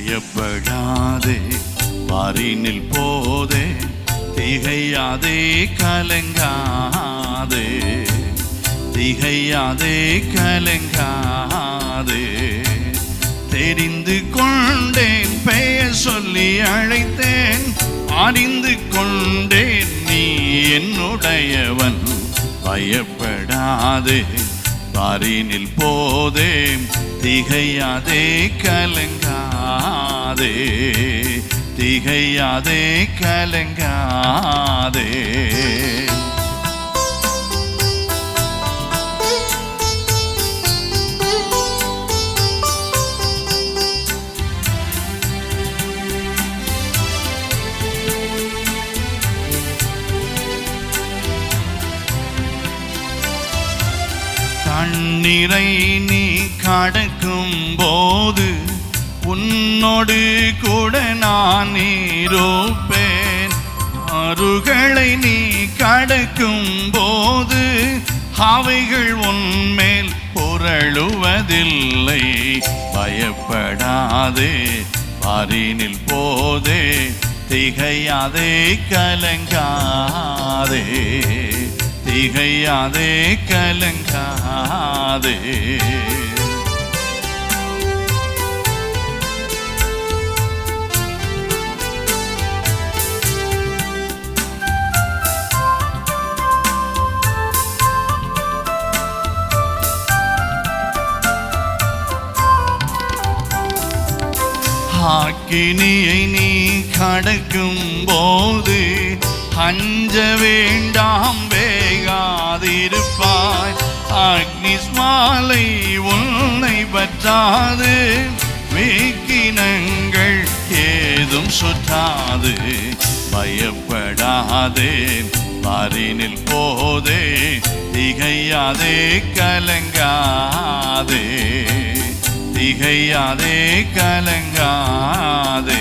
பயப்படாதே பாரினில் போதே திகையாதே கலங்காதே. திகையாதே கலங்காதே. தெரிந்து கொண்டேன் பெயர் சொல்லி அழைத்தேன். அறிந்து கொண்டேன் நீ என்னுடையவன். பயப்படாதே பாரினில் போதே திகையாதே கலங்கா கலங்காதே திகையாதே கலங்காதே. தண்ணீரை நீ கடக்கும் போது உன்னோடு கூட நான் நீரோப்பேன் அருகளை நீ கடக்கும் போது அவைகள் உன்மேல் புரளுவதில்லை. பயப்படாதே பாரினில் போதே திகையாதே கலங்காதே. திகையாதே கலங்காதே. ஆக்கினியை நீ கடக்கும் போது அஞ்ச வேண்டாம் வேகாதிருப்பாய். அக்னிஸ்மாலை உன்னை பற்றாது வீக்கினங்கள் ஏதும் சுற்றாது. பயப்படாதே பாரினில் போதே திகையாதே கலங்காதே. திகையாதே கலங்காதே.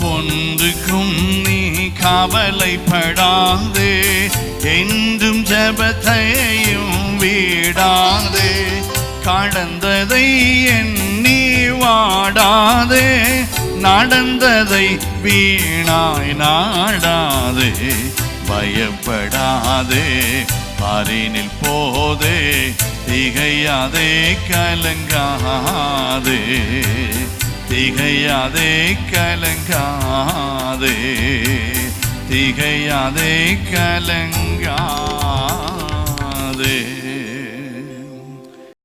ஒன்றுக்கும் நீ கவலைப்படாதே என்றும் ஜபத்தையும் வீடாதே கடந்ததை எண்ணி வாடாதே நடந்ததை வீணாய் நாடாதே பயப்படாதே பாரினில் போதே திகையாதே கலங்காதே திகையாதே கலங்காதே. തികയാതെ കലങ്കാതെ